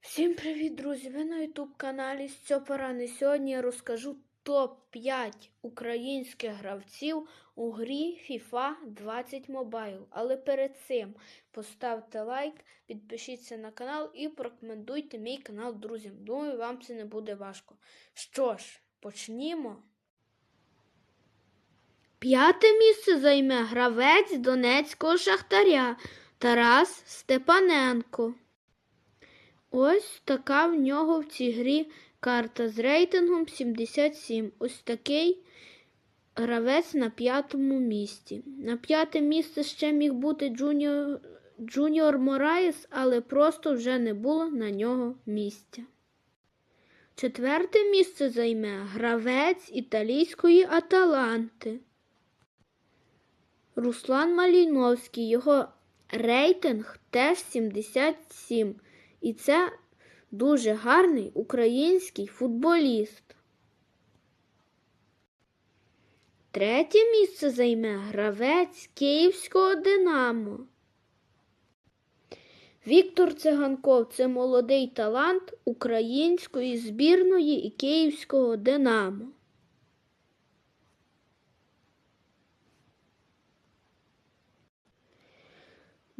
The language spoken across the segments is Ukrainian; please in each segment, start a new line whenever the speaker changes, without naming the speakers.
Всім привіт, друзі! Ви на ютуб каналі Сьопорани. Сьогодні я розкажу топ-5 українських гравців у грі FIFA 20 Mobile. Але перед цим поставте лайк, підпишіться на канал і порекомендуйте мій канал друзям. Думаю, вам це не буде важко. Що ж, почнімо. П'яте місце займе гравець Донецького Шахтаря Тарас Степаненко. Ось така в нього в цій грі карта з рейтингом 77. Ось такий гравець на п'ятому місці. На п'яте місце ще міг бути Джуніор, Джуніор Мораєс, але просто вже не було на нього місця. Четверте місце займе гравець італійської Аталанти. Руслан Маліновський. Його рейтинг теж 77. І це дуже гарний український футболіст. Третє місце займе гравець Київського Динамо. Віктор Циганков це молодий талант української збірної і Київського Динамо.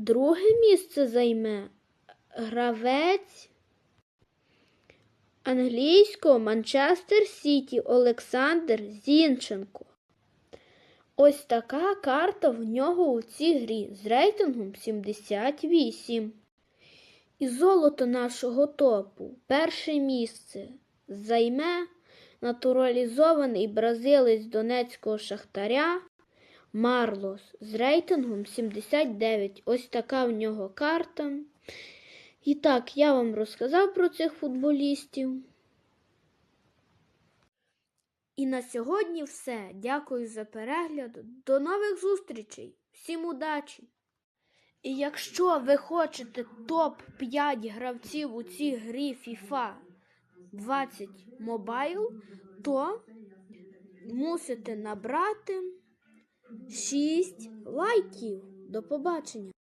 Друге місце займе гравець англійського Манчестер Сіті Олександр Зінченко. Ось така карта в нього у цій грі з рейтингом 78. І золото нашого топу перше місце займе натуралізований бразилець Донецького Шахтаря Марлос з рейтингом 79. Ось така в нього карта. І так, я вам розказав про цих футболістів. І на сьогодні все. Дякую за перегляд. До нових зустрічей. Всім удачі! І якщо ви хочете топ-5 гравців у цій грі FIFA 20 Mobile, то мусите набрати 6 лайків. До побачення!